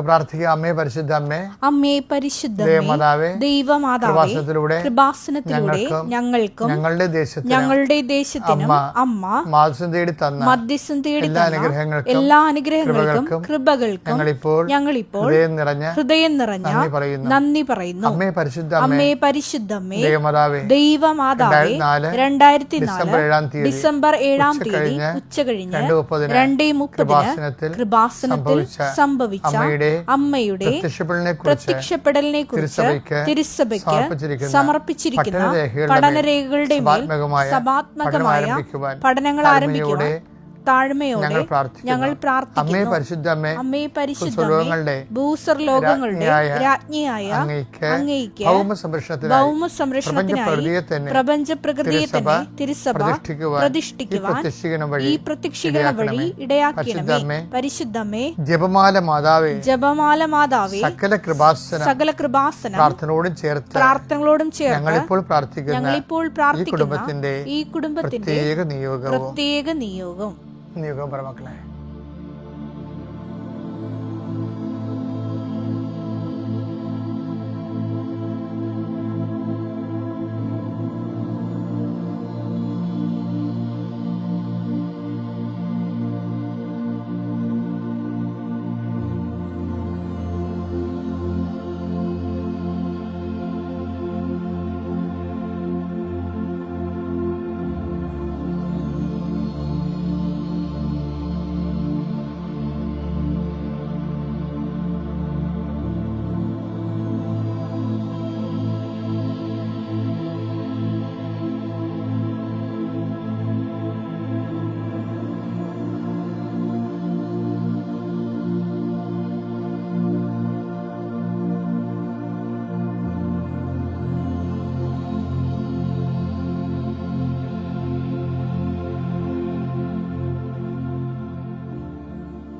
പ്രാർത്ഥിക്കാം അമ്മേ പരിശുദ്ധ അമ്മേ അമ്മേ പരിശുദ്ധ ദേവമാതാവേ ദൈവമാതാവേ കൃപാസനത്തിലൂടെ ഞങ്ങൾക്കും ഞങ്ങളുടെ ദേശത്തിന് ഞങ്ങളുടെ ദേശത്തിനും അമ്മ മാസം തേടി തന്ന മധ്യസ്ഥം തേടി എല്ലാ അനുഗ്രഹങ്ങൾക്കും എല്ലാ അനുഗ്രഹങ്ങൾക്കും കൃപകൾക്കും ഞങ്ങളിപ്പോൾ ഞങ്ങളിപ്പോൾ ഹൃദയം നിറഞ്ഞ ഹൃദയം നിറഞ്ഞ നന്ദി പറയുന്നു. അമ്മേ പരിശുദ്ധ അമ്മേ പരിശുദ്ധ അമ്മേ ദേവമാതാവേ ദൈവമാതാവേ രണ്ടായിരത്തി നാല് ഡിസംബർ ഏഴാം തീയതി ഡിസംബർ ഏഴാം തീയതി ഉച്ചകഴിഞ്ഞ് ഉച്ചകഴിഞ്ഞ് രണ്ട് മുപ്പതിന് കൃപാസനത്തിൽ സംഭവിച്ച അമ്മയുടെ അമ്മയുടെ പ്രത്യക്ഷപ്പെടലിനെ കുറിച്ച് തിരുസഭയ്ക്ക് സമർപ്പിച്ചിരിക്കുന്ന പഠനരേഖകളുടെ മേൽ സഭാത്മകമായ പഠനങ്ങൾ ആരംഭിക്കുവാൻ താഴ്മയോടെ ഞങ്ങൾ പ്രാർത്ഥിക്കുന്നു. അമ്മേ പ്രാർത്ഥിക്കുന്നു. പരിശുദ്ധ അമ്മേ പരിശുദ്ധമേ ഭൂസർ ലോകങ്ങളുടെ രാജ്ഞിയായ അങ്ങയ്ക്ക് ഭൗമ സംരക്ഷണത്തിനായി പ്രപഞ്ച പ്രകൃതിയെ തന്നെ തിരുസഭ പ്രതിഷ്ഠിക്കുവാൻ ഈ പ്രത്യക്ഷീകരണം വഴി പരിശുദ്ധമ്മേ, പരിശുദ്ധമേ ജപമാല മാതാവേ ജപമാല മാതാവേ സകല കൃപാസന സകല കൃപാസന പ്രാർത്ഥനയോടും ചേർത്ത് പ്രാർത്ഥനകളോടും ചേർത്ത് ഞങ്ങളിപ്പോൾ പ്രാർത്ഥിക്കുന്ന ഞങ്ങളിപ്പോൾ പ്രാർത്ഥിക്കുന്ന കുടുംബത്തിന്റെ ഈ കുടുംബത്തിന്റെ പ്രത്യേക നിയോഗം പ്രത്യേക नियोग परमा है।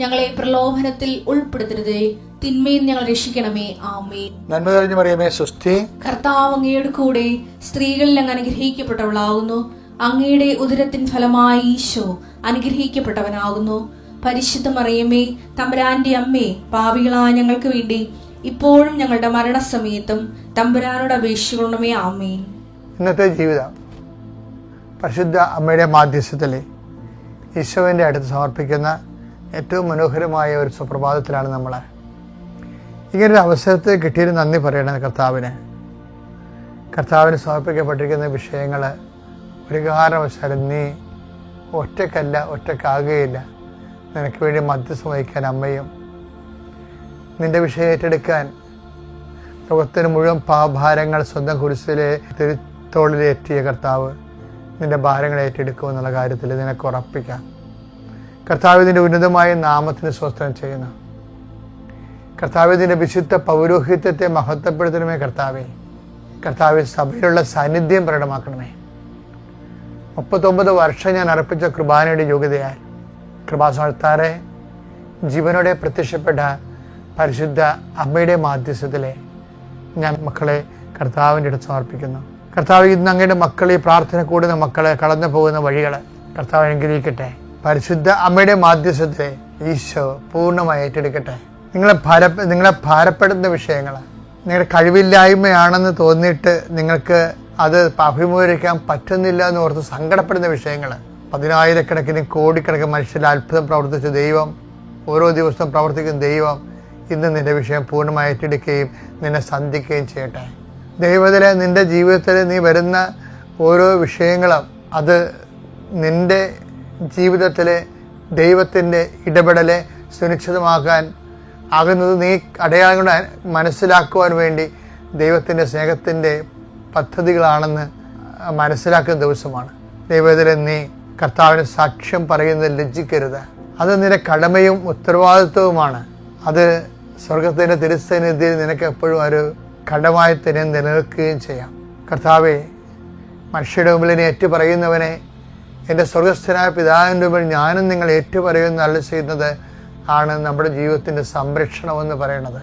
ഞങ്ങളെ പ്രലോഭനത്തിൽ ഉൾപ്പെടുത്തരുതേ. തിന്മയിൽ ഞങ്ങൾ രക്ഷിക്കണമേ. ആമേ നന്മ തെളിഞ്ഞു പറയുമേ സുസ്ഥി കർത്താവ് അങ്ങയുടെ കൂടെ സ്ത്രീകളിൽ അങ്ങ് അനുഗ്രഹിക്കപ്പെട്ടവളാകുന്നു. അങ്ങയുടെ ഉദരത്തിൻ ഫലമായി ഈശോ അനുഗ്രഹിക്കപ്പെട്ടവനാകുന്നു. പരിശുദ്ധ മറിയമ്മേ തമ്പുരാന്റെ അമ്മേ പാപികളായ ഞങ്ങൾക്ക് വേണ്ടി ഇപ്പോഴും ഞങ്ങളുടെ മരണസമയത്തും തമ്പുരാനോട് അപേക്ഷിക്കണമേ ആമേ ഇന്നത്തെ ജീവിതം പരിശുദ്ധ അമ്മയുടെ മാധ്യസ്ഥത്തിൽ ഈശോവിന്റെ അടുത്ത് സമർപ്പിക്കുന്ന ഏറ്റവും മനോഹരമായ ഒരു സുപ്രഭാതത്തിലാണ് നമ്മൾ ഇങ്ങനൊരു അവസരത്തെ കിട്ടിയൊരു നന്ദി പറയണം കർത്താവിന്. കർത്താവിന് സമർപ്പിക്കപ്പെട്ടിരിക്കുന്ന വിഷയങ്ങൾ ഒരു കാരണവശാലും നീ ഒറ്റക്കല്ല ഒറ്റക്കാകുകയില്ല നിനക്ക് വേണ്ടി മധ്യസ്ഥം വഹിക്കാൻ അമ്മയും നിന്റെ വിഷയം ഏറ്റെടുക്കാൻ ലോകത്തിന് മുഴുവൻ പാഭാരങ്ങൾ സ്വന്തം കുരിശിലെ തിരുത്തോളിലേറ്റിയ കർത്താവ് നിന്റെ ഭാരങ്ങൾ ഏറ്റെടുക്കുമെന്നുള്ള കാര്യത്തിൽ നിനക്ക് ഉറപ്പിക്കാം. കർത്താവ് ഇതിന്റെ ഉന്നതമായ നാമത്തിന് സ്വസ്ഥം ചെയ്യുന്നു. കർത്താവ് ഇതിന്റെ വിശുദ്ധ പൗരോഹിത്യത്തെ മഹത്വപ്പെടുത്തണമേ കർത്താവെ. കർത്താവ് സഭയിലുള്ള സാന്നിധ്യം പ്രകടമാക്കണമേ. മുപ്പത്തൊമ്പത് വർഷം ഞാൻ അർപ്പിച്ച കൃപാനയുടെ യോഗ്യതയാൽ കൃപാസത്താറെ ജീവനോടെ പ്രത്യക്ഷപ്പെട്ട പരിശുദ്ധ അമ്മയുടെ മാധ്യസ്ഥത്തിലെ ഞാൻ മക്കളെ കർത്താവിന്റെ അടുത്ത് സമർപ്പിക്കുന്നു. കർത്താവ് ഇന്ന് അങ്ങയുടെ മക്കളെ പ്രാർത്ഥന കൂടുന്ന മക്കളെ കടന്നു പോകുന്ന വഴികൾ കർത്താവ് അനുഗ്രഹിക്കട്ടെ. പരിശുദ്ധ അമ്മയുടെ മാധ്യസ്ഥത്തെ ഈശോ പൂർണമായി ഏറ്റെടുക്കട്ടെ. നിങ്ങളെ ഭാര നിങ്ങളെ ഭാരപ്പെടുന്ന വിഷയങ്ങൾ നിങ്ങളുടെ കഴിവില്ലായ്മയാണെന്ന് തോന്നിയിട്ട് നിങ്ങൾക്ക് അത് അഭിമുഖീകരിക്കാൻ പറ്റുന്നില്ല എന്ന് ഓർത്ത് സങ്കടപ്പെടുന്ന വിഷയങ്ങൾ പതിനായിരക്കണക്കിന് കോടിക്കണക്കിന് മനുഷ്യരിൽ അത്ഭുതം പ്രവർത്തിച്ച ദൈവം ഓരോ ദിവസവും പ്രവർത്തിക്കുന്ന ദൈവം ഇന്ന് നിന്റെ വിഷയം പൂർണമായി ഏറ്റെടുക്കുകയും നിന്നെ സന്ധിക്കുകയും ചെയ്യട്ടെ. ദൈവത്തിലെ നിന്റെ ജീവിതത്തിൽ നീ വരുന്ന ഓരോ വിഷയങ്ങളും അത് നിന്റെ ജീവിതത്തിലെ ദൈവത്തിന്റെ ഇടപെടലെ സുനിശ്ചിതമാക്കാൻ ആകുന്നത് നീ അടയാളങ്ങൾ മനസ്സിലാക്കുവാൻ വേണ്ടി ദൈവത്തിന്റെ സ്നേഹത്തിന്റെ പദ്ധതികളാണെന്ന് മനസ്സിലാക്കുന്ന ദിവസമാണ്. ദൈവത്തിലെ നീ കർത്താവിന് സാക്ഷ്യം പറയുന്നത് ലജ്ജിക്കരുത്. അത് നിന്റെ കടമയും ഉത്തരവാദിത്വവുമാണ്. അത് സ്വർഗത്തിന്റെ തിരുസന്നിധിയിൽ നിനക്ക് എപ്പോഴും ഒരു കടമായി തന്നെ നിലനിൽക്കുകയും ചെയ്യാം. കർത്താവെ മനുഷ്യരുടെ മുമ്പിൽ ഏറ്റു പറയുന്നവനെ എന്റെ സ്വർഗസ്ഥനായ പിതാവിന്റെ മുമ്പിൽ ഞാനും നിങ്ങൾ ഏറ്റു നല്ല ചെയ്യുന്നത് ആണ് നമ്മുടെ ജീവിതത്തിന്റെ സംരക്ഷണമെന്ന് പറയണത്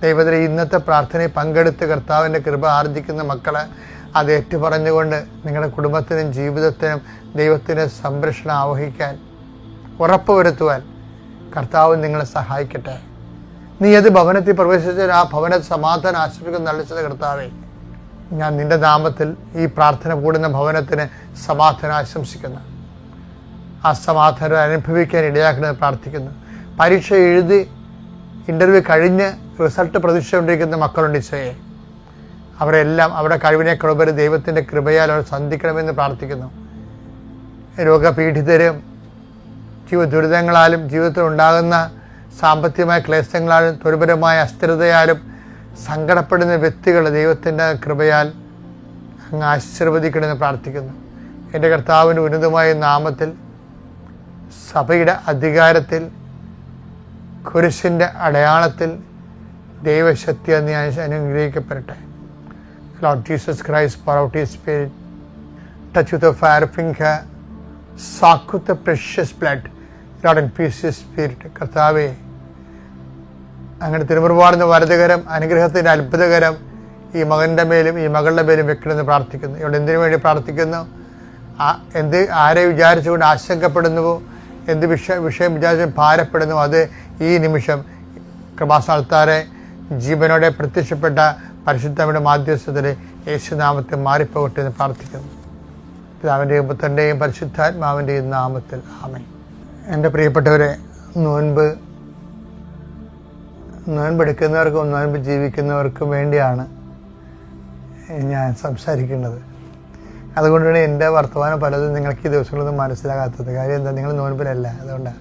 ദൈവത്തിൽ ഇന്നത്തെ പ്രാർത്ഥനയിൽ പങ്കെടുത്ത് കർത്താവിന്റെ കൃപ ആർജിക്കുന്ന മക്കളെ അത് ഏറ്റുപറഞ്ഞുകൊണ്ട് നിങ്ങളുടെ കുടുംബത്തിനും ജീവിതത്തിനും ദൈവത്തിന്റെ സംരക്ഷണം ആവഹിക്കാൻ ഉറപ്പുവരുത്തുവാൻ കർത്താവ് നിങ്ങളെ സഹായിക്കട്ടെ. നീ ഏത് ഭവനത്തിൽ പ്രവേശിച്ചാൽ ആ ഭവന സമാധാനം ആശ്രയിക്കുന്ന ചില കർത്താവേ ഞാൻ നിന്റെ നാമത്തിൽ ഈ പ്രാർത്ഥന കൂടുന്ന ഭവനത്തിന് സമാധാനം ആശംസിക്കുന്നു. ആ സമാധാനം അനുഭവിക്കാൻ ഇടയാക്കണമെന്ന് പ്രാർത്ഥിക്കുന്നു. പരീക്ഷ എഴുതി ഇന്റർവ്യൂ കഴിഞ്ഞ് റിസൾട്ട് പ്രതീക്ഷിച്ചുകൊണ്ടിരിക്കുന്ന മക്കളുണ്ട് ഇച്ചയെ അവരെല്ലാം അവരുടെ കഴിവിനേക്കാളുപരി ദൈവത്തിന്റെ കൃപയാൽ അവർ സന്ധിക്കണമെന്ന് പ്രാർത്ഥിക്കുന്നു. രോഗപീഡിതരും ജീവ ദുരിതങ്ങളാലും ജീവിതത്തിൽ ഉണ്ടാകുന്ന സാമ്പത്തികമായ ക്ലേശങ്ങളാലും തൊഴിൽപരമായ അസ്ഥിരതയാലും സങ്കടപ്പെടുന്ന വ്യക്തികൾ ദൈവത്തിന്റെ കൃപയാൽ അങ്ങ് ആശീർവദിക്കണമെന്ന് പ്രാർത്ഥിക്കുന്നു. എന്റെ കർത്താവിന്റെ ഉന്നതമായ നാമത്തിൽ സഭയുടെ അധികാരത്തിൽ കുരിശിന്റെ അടയാളത്തിൽ ദൈവശക്തി എന്ന് ഞാൻ അനുഗ്രഹിക്കപ്പെടട്ടെ. Lord Jesus Christ, pour spirit touch with touch finger the fire blood Lord with peace His കർത്താവേ അങ്ങനെ തിരുമുറുപാടിന് വലതുകരം അനുഗ്രഹത്തിന്റെ അത്ഭുതകരം ഈ മകന്റെ മേലും ഈ മകളുടെ മേലും വെക്കണമെന്ന് പ്രാർത്ഥിക്കുന്നു. ഇവിടെ എന്തിനു വേണ്ടി പ്രാർത്ഥിക്കുന്നു? എന്ത് ആരെ വിചാരിച്ചുകൊണ്ട് ആശങ്കപ്പെടുന്നുവോ? എന്ത് വിഷയ വിഷയം വിചാരിച്ച് ഭാരപ്പെടുന്നു അത് ഈ നിമിഷം കൃപാസ്ഥാനത്താരെ ജീവനോടെ പ്രത്യക്ഷപ്പെട്ട പരിശുദ്ധമ്മയുടെ മാധ്യസ്ഥത്തിൽ യേശുനാമത്തിൽ മാറിപ്പോകട്ടെ എന്ന് പ്രാർത്ഥിക്കുന്നു. പിതാവിന്റെയും പുത്രന്റെയും പരിശുദ്ധാത്മാവിന്റെയും നാമത്തിൽ ആമേ എന്റെ പ്രിയപ്പെട്ടവരെ നോൻപ് നോൻപെടുക്കുന്നവർക്കും നോൻപ് ജീവിക്കുന്നവർക്കും വേണ്ടിയാണ് ഞാൻ സംസാരിക്കുന്നത്. അതുകൊണ്ടാണ് എന്റെ വർത്തമാനം പലതും നിങ്ങൾക്ക് ഈ ദിവസങ്ങളൊന്നും മനസ്സിലാകാത്തത്. കാര്യം എന്താ? നിങ്ങൾ നോൻപിലല്ല. അതുകൊണ്ടാണ്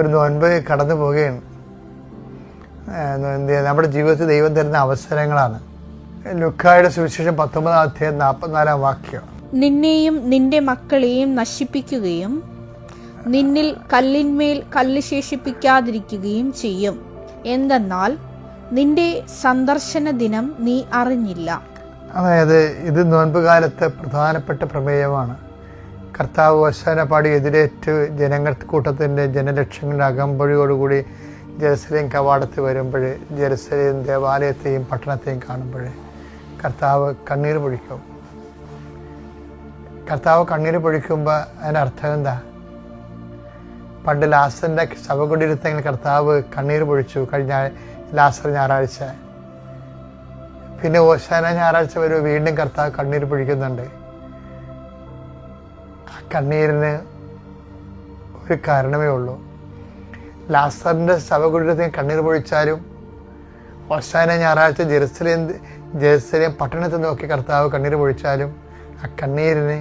ഒരു നോൻപ് കടന്നു പോവുകയാണ്. നമ്മുടെ ജീവിതത്തിൽ ദൈവം തരുന്ന അവസരങ്ങളാണ്. ലുക്കായുടെ സുവിശേഷം പത്തൊമ്പതാം അധ്യായം നാൽപ്പത്തിനാലാം വാക്യം. നിന്നെയും നിന്റെ മക്കളെയും നശിപ്പിക്കുകയും നിന്നിൽ കല്ലിന്മേൽ കല്ല് ശേഷിപ്പിക്കാതിരിക്കുകയും ചെയ്യും. എന്തെന്നാൽ നിന്റെ സന്ദർശന ദിനം നീ അറിഞ്ഞില്ല. അതായത് ഇത് നോൻപ് കാലത്തെ പ്രധാനപ്പെട്ട പ്രമേയമാണ്. കർത്താവ് വശനപ്പാടി എതിരേറ്റ് ജനങ്ങൾ കൂട്ടത്തിന്റെ ജനലക്ഷങ്ങളുടെ അകമ്പഴിയോടുകൂടി ജെറുസലേം കവാടത്തിൽ വരുമ്പോൾ ജെറുസലേം ദേവാലയത്തെയും പട്ടണത്തെയും കാണുമ്പോൾ കർത്താവ് കണ്ണീർ പൊഴിക്കും. കർത്താവ് കണ്ണീർ പൊഴിക്കുമ്പോൾ അതിനർത്ഥം എന്താ? പണ്ട് ലാസറിന്റെ ശവകുടീരത്തെങ്കിൽ കർത്താവ് കണ്ണീർ പൊഴിച്ചു കഴിഞ്ഞ ലാസർ ഞായറാഴ്ച. പിന്നെ ഓശാന ഞായറാഴ്ച വരെ വീണ്ടും കർത്താവ് കണ്ണീർ പൊഴിക്കുന്നുണ്ട്. ആ കണ്ണീരിന് ഒരു കാരണമേ ഉള്ളൂ. ലാസറിന്റെ ശവകുടീരത്തിന് കണ്ണീർ പൊഴിച്ചാലും ഓശാന ഞായറാഴ്ച ജെറുസലേം ജെറുസലേം പട്ടണത്തിൽ നോക്കി കർത്താവ് കണ്ണീർ പൊഴിച്ചാലും ആ കണ്ണീരിന്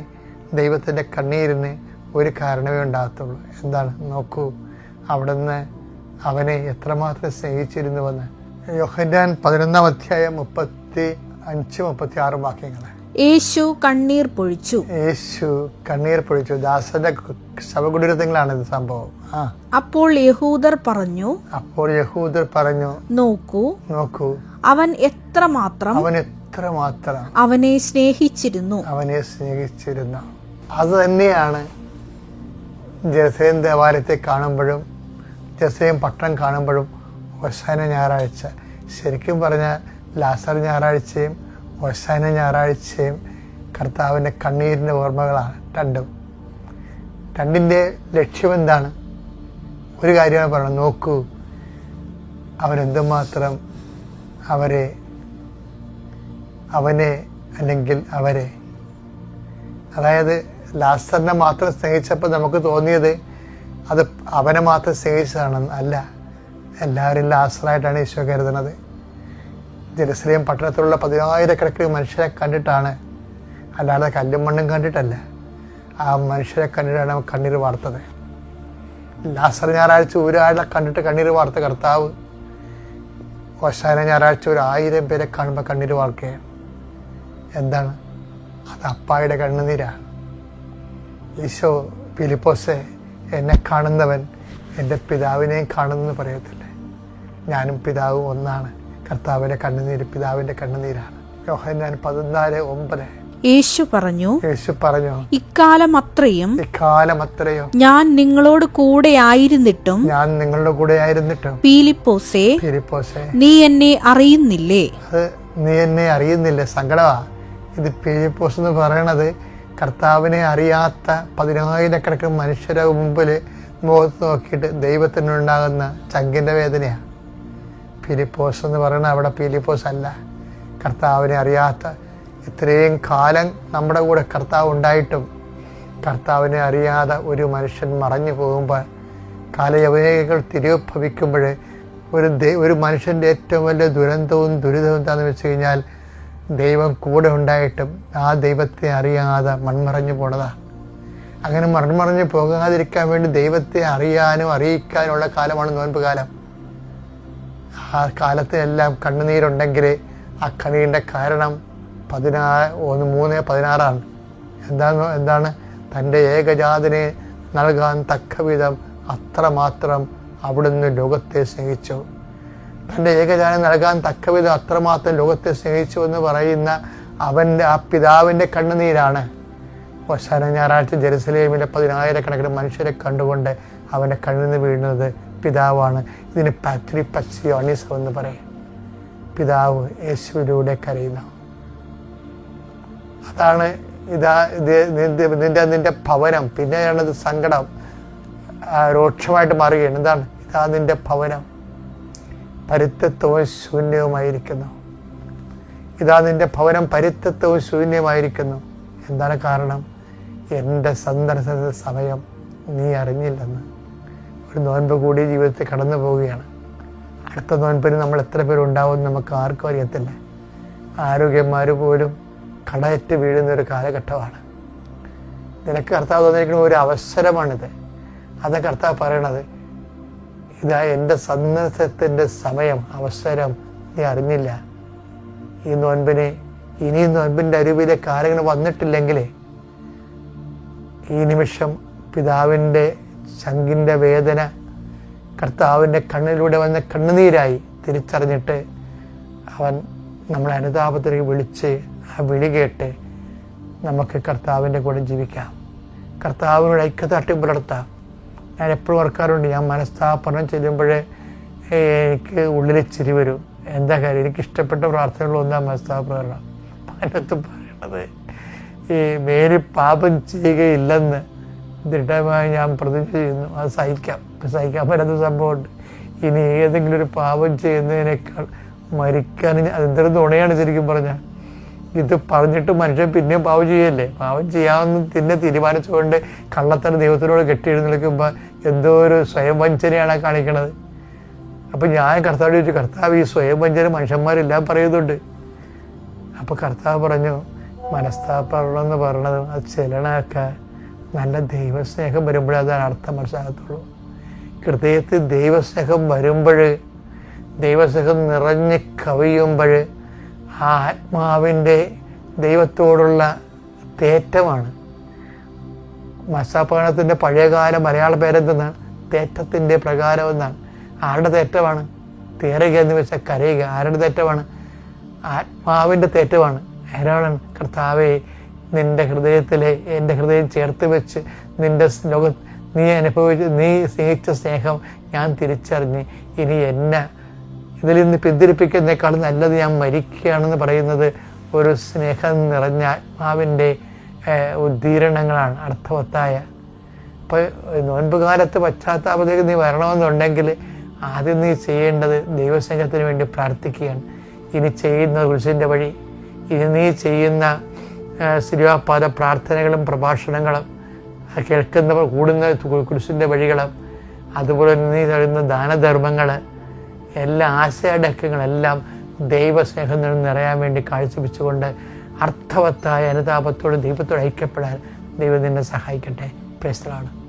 ദൈവത്തിന്റെ കണ്ണീരിന് ഒരു കാരണമേ ഉണ്ടാകത്തുള്ളൂ. എന്താണ്? നോക്കൂ. അവിടുന്ന് അവനെ എത്രമാത്രം സ്നേഹിച്ചിരുന്നുവെന്ന്. യോഹന്നാൻ പതിനൊന്നാം അധ്യായം മുപ്പത്തി അഞ്ച് മുപ്പത്തി ആറ് വാക്യങ്ങൾ യേശു കണ്ണീർ പൊഴിച്ചു. യേശു കണ്ണീർ പൊഴിച്ചു. ദാസന്റെ ശവകുടീരത്തിലാണ് ഇത് സംഭവം. അപ്പോൾ യഹൂദർ പറഞ്ഞു അപ്പോൾ യഹൂദർ പറഞ്ഞു നോക്കൂ നോക്കൂ. അവൻ എത്രമാത്രം അവൻ എത്രമാത്രം അവനെ സ്നേഹിച്ചിരുന്നു? അവനെ സ്നേഹിച്ചിരുന്നു. അത് തന്നെയാണ് ജെറുസലേം ദേവാലയത്തെ കാണുമ്പോഴും ജെറുസലേം പട്ടണം കാണുമ്പോഴും ഒസാന ഞായറാഴ്ച. ശരിക്കും പറഞ്ഞാൽ ലാസർ ഞായറാഴ്ചയും ഒസാന ഞായറാഴ്ചയും കർത്താവിന്റെ കണ്ണീരിന്റെ ഓർമ്മകളാണ് രണ്ടും. രണ്ടിന്റെ ലക്ഷ്യം എന്താണ്? ഒരു കാര്യമാണ് പറയണം നോക്കൂ അവരെന്തുമാത്രം അവരെ അവനെ അല്ലെങ്കിൽ അവരെ അതായത് ലാസറിനെ മാത്രം സ്നേഹിച്ചപ്പോൾ നമുക്ക് തോന്നിയത് അത് അവനെ മാത്രം സ്നേഹിച്ചതാണെന്ന് അല്ല എല്ലാവരും ലാസറായിട്ടാണ് ഈശോ കരുതുന്നത്. ജെറുസലേം പട്ടണത്തിലുള്ള പതിനായിരക്കണക്കിന് മനുഷ്യരെ കണ്ടിട്ടാണ് അല്ലാതെ കല്ലും മണ്ണും കണ്ടിട്ടല്ല. ആ മനുഷ്യരെ കണ്ടിട്ടാണ് നമുക്ക് കണ്ണീർ വാർത്തത്. ലാസർ ഞായറാഴ്ച ഒരാളെ കണ്ടിട്ട് കണ്ണീർ വാർത്ത കർത്താവ് ഓശാന ഞായറാഴ്ച ഒരു ആയിരം പേരെ കാണുമ്പോൾ കണ്ണീർ വാർക്കുകയാണ് എന്താണ്? അത് അപ്പായുടെ കണ്ണുനീരാണ് ഈശോ ഫിലിപ്പോസെ എന്നെ കാണുന്നവൻ എന്റെ പിതാവിനെയും കാണുന്നെന്ന് പറയത്തില്ലേ? ഞാനും പിതാവും ഒന്നാണ്. കർത്താവിന്റെ കണ്ണുനീര് പിതാവിന്റെ കണ്ണുനീരാണ്. യോഹന്നാൻ പതിനാല് ഒമ്പത്. യേശു പറഞ്ഞു യേശു പറഞ്ഞു ഇക്കാലം അത്രയും ഇക്കാലം അത്രയും ഞാൻ നിങ്ങളോട് കൂടെ ആയിരുന്നിട്ടും ഞാൻ നിങ്ങളുടെ കൂടെ ആയിരുന്നിട്ടും പീലിപ്പോസേ ഫിലിപ്പോസെ നീ എന്നെ അറിയുന്നില്ലേ? അത് നീ എന്നെ അറിയുന്നില്ലേ? സങ്കടമാ. ഇത് ഫിലിപ്പോസ് എന്ന് പറയണത് കർത്താവിനെ അറിയാത്ത പതിനായിരക്കണക്കിന് മനുഷ്യരുടെ മുമ്പിൽ മുഖത്ത് നോക്കിയിട്ട് ദൈവത്തിനുണ്ടാകുന്ന ചങ്കിന്റെ വേദനയാണ്. ഫിലിപ്പോസ് എന്ന് പറയുന്നത് അവിടെ ഫിലിപ്പോസ് അല്ല. കർത്താവിനെ അറിയാത്ത ഇത്രയും കാലം നമ്മുടെ കൂടെ കർത്താവ് ഉണ്ടായിട്ടും കർത്താവിനെ അറിയാതെ ഒരു മനുഷ്യൻ മറഞ്ഞു പോകുമ്പോൾ കാലയവനികൾ തിരുഭവിക്കുമ്പോൾ ഒരു ഒരു മനുഷ്യന്റെ ഏറ്റവും വലിയ ദുരന്തവും ദുരിതവും എന്താണെന്ന് വെച്ച് കഴിഞ്ഞാൽ ദൈവം കൂടെ ഉണ്ടായിട്ടും ആ ദൈവത്തെ അറിയാതെ മൺമറഞ്ഞു പോണതാ. അങ്ങനെ മൺമറഞ്ഞു പോകാതിരിക്കാൻ വേണ്ടി ദൈവത്തെ അറിയാനും അറിയിക്കാനുമുള്ള കാലമാണ് നോൻപ് കാലം. ആ കാലത്തിനെല്ലാം കണ്ണുനീരുണ്ടെങ്കിൽ ആ കണ്ണീരിന്റെ കാരണം പതിനാ ഒന്ന് മൂന്ന് പതിനാറാണ്. എന്താണ് എന്താണ്? തന്റെ ഏകജാതിനെ നൽകാൻ തക്ക വിധം അത്രമാത്രം അവിടുന്ന് ലോകത്തെ സ്നേഹിച്ചു. തന്റെ ഏകജാനം നൽകാൻ തക്കവിധം അത്രമാത്രം ലോകത്തെ സ്നേഹിച്ചു എന്ന് പറയുന്ന അവന്റെ ആ പിതാവിന്റെ കണ്ണുനീരാണ്. അവസാന ഞായറാഴ്ച ജെറുസലേമിലെ പതിനായിരക്കണക്കിന് മനുഷ്യരെ കണ്ടുകൊണ്ട് അവന്റെ കണ്ണിൽ വീഴുന്നത് പിതാവാണ്. ഇതിന് പാത്രി പച്ചിയോണിസ് എന്ന് പറയും. പിതാവ് യേശുവിലൂടെ കരയുന്ന. അതാണ് ഇതാ നിന്റെ നിന്റെ ഭവനം. പിന്നെയാണത് സങ്കടം. രൂക്ഷമായിട്ട് മാറുകയാണ്. എന്താണ്? ഇതാ നിന്റെ ഭവനം. പരിത്തത്വവും ശൂന്യവുമായിരിക്കുന്നു. ഇതാ നിന്റെ ഭവനം പരുത്തത്വവും ശൂന്യമായിരിക്കുന്നു. എന്താണ് കാരണം? എന്റെ സന്ദർശന സമയം നീ അറിഞ്ഞില്ലെന്ന്. ഒരു നോൻപ് കൂടി ജീവിതത്തിൽ കടന്നു പോവുകയാണ്. അടുത്ത നോൻപിന് നമ്മൾ എത്ര പേരുണ്ടാവും നമുക്ക് ആർക്കും അറിയത്തില്ല. ആരോഗ്യന്മാർ പോലും കടയറ്റ് വീഴുന്ന ഒരു കാലഘട്ടമാണ്. നിനക്ക് കർത്താവ് തന്നിരിക്കുന്ന ഒരു അവസരമാണിത്. അത് കർത്താവ് പറയണത്. ഇതാ എന്റെ സന്ദർശത്തിന്റെ സമയം അവസരം നീ അറിഞ്ഞില്ല. ഈ നോൻപിനെ ഇനി നോൻപിന്റെ അരുവിലെ കാര്യങ്ങൾ വന്നിട്ടില്ലെങ്കിൽ ഈ നിമിഷം പിതാവിന്റെ ചങ്കിന്റെ വേദന കർത്താവിന്റെ കണ്ണിലൂടെ വന്ന കണ്ണുനീരായി തിരിച്ചറിഞ്ഞിട്ട് അവൻ നമ്മളെ അനുതാപത്തിലേക്ക് വിളിച്ച് ആ വിളി കേട്ട് നമുക്ക് കർത്താവിന്റെ കൂടെ ജീവിക്കാം. കർത്താവിനോട് ഐക്യത പുലർത്താം. ഞാൻ എപ്പോഴും ഓർക്കാറുണ്ട് ഞാൻ മനസ്താപനം ചെല്ലുമ്പോഴേ എനിക്ക് ഉള്ളിൽ ചിരി വരും. എന്താ കാര്യം? എനിക്ക് ഇഷ്ടപ്പെട്ട പ്രാർത്ഥനകളൊന്നാം മനസ്താപനം പലത്തും പറയണത്. ഈ മേരി പാപം ചെയ്യുകയില്ലെന്ന് ദൃഢമായി ഞാൻ പ്രതിജ്ഞ ചെയ്യുന്നു. അത് സഹിക്കാം. സഹിക്കാൻ പറ്റാത്ത സംഭവമുണ്ട്. ഇനി ഏതെങ്കിലും ഒരു പാപം ചെയ്യുന്നതിനേക്കാൾ മരിക്കാൻ അതെന്തൊരു നുണയാണ് ശരിക്കും പറഞ്ഞാൽ ഇത് പറഞ്ഞിട്ട് മനുഷ്യൻ പിന്നെയും പാവം ചെയ്യല്ലേ? പാവം ചെയ്യാമെന്ന് പിന്നെ തീരുമാനിച്ചുകൊണ്ട് കള്ളത്തരം ദൈവത്തിനോട് കെട്ടിയെഴുന്നേൽക്കുമ്പോൾ എന്തോ ഒരു സ്വയം വഞ്ചനയാണ് കാണിക്കണത്. അപ്പം ഞാൻ കർത്താവ് ചോദിച്ചു കർത്താവ് ഈ സ്വയം വഞ്ചന മനുഷ്യന്മാരെല്ലാം പറയുന്നുണ്ട്. അപ്പോൾ കർത്താവ് പറഞ്ഞു മനസ്താപണം എന്ന് പറയണത് അത് ചെലണാക്കുക നല്ല ദൈവസ്നേഹം വരുമ്പോഴേ അതാണ് അർത്ഥം മനസ്സിലാകത്തുള്ളൂ. ഹൃദയത്തിൽ ദൈവസ്നേഹം വരുമ്പോൾ ദൈവസ്നേഹം നിറഞ്ഞ് കവിയുമ്പോൾ ആ ആത്മാവിന്റെ ദൈവത്തോടുള്ള തേറ്റമാണ്. മസാപ്പാണത്തിന്റെ പഴയകാല മലയാള പേരെന്തെന്നാണ് തേറ്റത്തിന്റെ പ്രകാരം എന്നാണ്. ആരുടെ തേറ്റമാണ്? തേറുക എന്ന് വെച്ചാൽ കരയുക. ആരുടെ തേറ്റമാണ്? ആത്മാവിന്റെ തേറ്റമാണ്. ആരാണ് കർത്താവെ നിന്റെ ഹൃദയത്തിലെ എന്റെ ഹൃദയം ചേർത്ത് വെച്ച് നിന്റെ ലോക നീ അനുഭവിച്ച് നീ സ്നേഹിച്ച സ്നേഹം ഞാൻ തിരിച്ചറിഞ്ഞ്. ഇനി എന്നെ ഇതിൽ നിന്ന് പിന്തിരിപ്പിക്കുന്നേക്കാൾ നല്ലത് ഞാൻ മരിക്കുകയാണെന്ന് പറയുന്നത് ഒരു സ്നേഹം നിറഞ്ഞ ആത്മാവിന്റെ ഏഹ്, ഉദ്ദീരണങ്ങളാണ് അർത്ഥവത്തായ. ഇപ്പോൾ നോൻപ് കാലത്ത് പശ്ചാത്താപത്തേക്ക് നീ വരണമെന്നുണ്ടെങ്കിൽ ആദ്യം നീ ചെയ്യേണ്ടത് ദൈവസംഘത്തിന് വേണ്ടി പ്രാർത്ഥിക്കുകയാണ്. ഇനി ചെയ്യുന്ന കുരിശിന്റെ വഴി ഇനി നീ ചെയ്യുന്ന ശ്രീവാപാദ പ്രാർത്ഥനകളും പ്രഭാഷണങ്ങളും കേൾക്കുന്നവർ കൂടുന്ന കുരിശിന്റെ വഴികളും അതുപോലെ നീ തരുന്ന ദാനധർമ്മങ്ങൾ എല്ലാ ആശയടക്കങ്ങളെല്ലാം ദൈവസ്നേഹം നിറയാൻ വേണ്ടി കാഴ്ചവെച്ചുകൊണ്ട് അർത്ഥവത്തായ അനുതാപത്തോടും ദൈവത്തോട് ഐക്യപ്പെടാൻ ദൈവം നിന്നെ സഹായിക്കട്ടെ. പ്രേസ്തലാണ്